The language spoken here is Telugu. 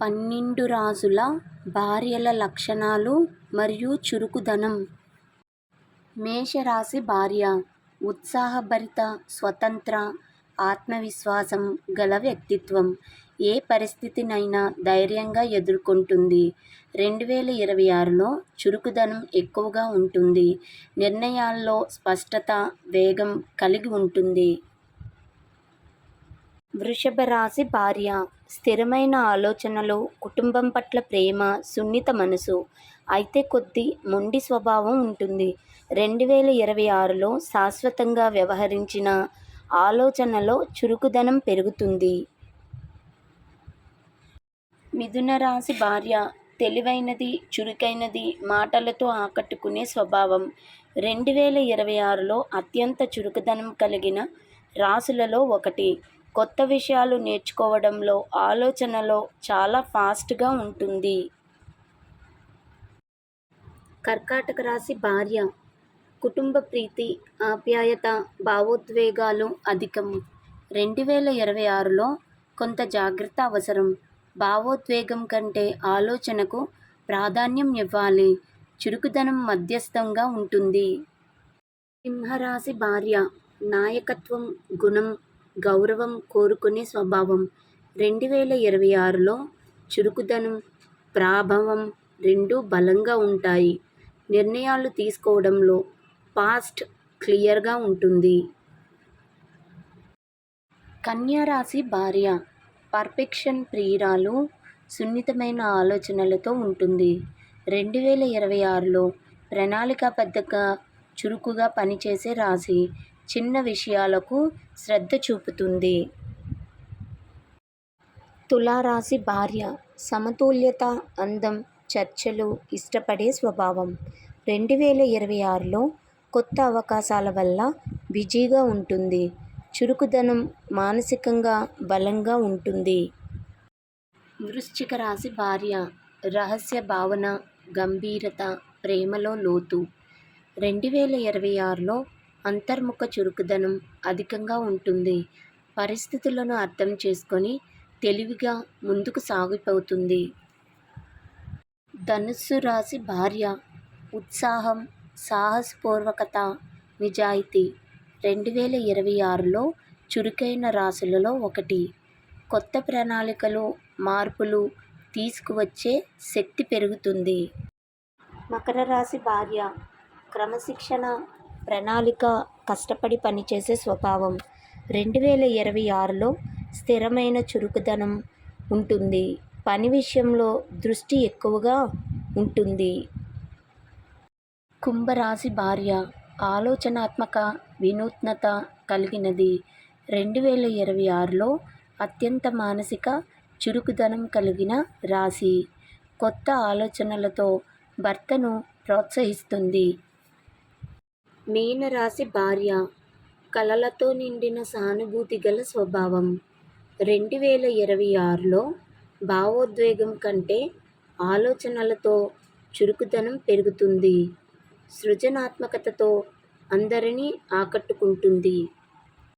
పన్నెండు రాజుల భార్యల లక్షణాలు మరియు చురుకుదనం. మేషరాశి భార్య ఉత్సాహభరిత స్వతంత్ర ఆత్మవిశ్వాసం గల వ్యక్తిత్వం. ఏ పరిస్థితినైనా ధైర్యంగా ఎదుర్కొంటుంది. రెండు వేల ఇరవై ఆరులో చురుకుదనం ఎక్కువగా ఉంటుంది. నిర్ణయాల్లో స్పష్టత వేగం కలిగి ఉంటుంది. వృషభ రాశి భార్య. స్థిరమైన ఆలోచనలు కుటుంబం పట్ల ప్రేమ సున్నిత మనసు. అయితే కొద్ది మొండి స్వభావం ఉంటుంది. రెండు వేల ఇరవై ఆరులో శాశ్వతంగా వ్యవహరించిన ఆలోచనలో చురుకుదనం పెరుగుతుంది. మిథున రాశి భార్య. తెలివైనది చురుకైనది మాటలతో ఆకట్టుకునే స్వభావం. రెండు వేల ఇరవై ఆరులో అత్యంత చురుకుదనం కలిగిన రాసులలో ఒకటి. కొత్త విషయాలు నేర్చుకోవడంలో ఆలోచనలో చాలా ఫాస్ట్గా ఉంటుంది. కర్కాటక రాశి భార్య. కుటుంబ ప్రీతి ఆప్యాయత భావోద్వేగాలు అధికం. రెండు వేల ఇరవై ఆరులో కొంత జాగ్రత్త అవసరం. భావోద్వేగం కంటే ఆలోచనకు ప్రాధాన్యం ఇవ్వాలి. చురుకుదనం మధ్యస్థంగా ఉంటుంది. సింహరాశి భార్య. నాయకత్వం గుణం గౌరవం కోరుకునే స్వభావం. రెండు వేల ఇరవై ఆరులో చురుకుదనం ప్రాభవం రెండు బలంగా ఉంటాయి. నిర్ణయాలు తీసుకోవడంలో ఫాస్ట్ క్లియర్గా ఉంటుంది. కన్యా రాశి భార్య పర్ఫెక్షన్ ప్రియురాలు సున్నితమైన ఆలోచనలతో ఉంటుంది. రెండు వేల ఇరవై ఆరులో ప్రణాళికాబద్ధంగా చురుకుగా పనిచేసే రాశి చిన్న విషయాలకు శ్రద్ధ చూపుతుంది. తులారాశి భార్య సమతుల్యత అందం చర్చలు ఇష్టపడే స్వభావం. రెండు వేల ఇరవై ఆరులో కొత్త అవకాశాల వల్ల బిజీగా ఉంటుంది. చురుకుదనం మానసికంగా బలంగా ఉంటుంది. వృశ్చిక రాశి భార్య రహస్య భావన గంభీరత ప్రేమలో లోతు. రెండు వేల ఇరవై ఆరులో అంతర్ముఖ చురుకుదనం అధికంగా ఉంటుంది. పరిస్థితులను అర్థం చేసుకొని తెలివిగా ముందుకు సాగిపోతుంది. ధనుస్సు రాశి భార్య ఉత్సాహం సాహసపూర్వకత నిజాయితీ రెండు వేల ఇరవై ఆరులో చురుకైన రాశులలో ఒకటి. కొత్త ప్రణాళికలు మార్పులు తీసుకువచ్చే శక్తి పెరుగుతుంది. మకర రాశి భార్య క్రమశిక్షణ ప్రణాళిక కష్టపడి పనిచేసే స్వభావం. రెండు వేల ఇరవై ఆరులో స్థిరమైన చురుకుదనం ఉంటుంది. పని విషయంలో దృష్టి ఎక్కువగా ఉంటుంది. కుంభరాశి భార్య ఆలోచనాత్మక వినూత్నత కలిగినది. రెండు వేల ఇరవై ఆరులో అత్యంత మానసిక చురుకుదనం కలిగిన రాశి. కొత్త ఆలోచనలతో భర్తను ప్రోత్సహిస్తుంది. మీనరాశి భార్య కలలతో నిండిన సానుభూతి గల స్వభావం. రెండు వేల ఇరవై ఆరులో భావోద్వేగం కంటే ఆలోచనలతో చురుకుదనం పెరుగుతుంది. సృజనాత్మకతతో అందరినీ ఆకట్టుకుంటుంది.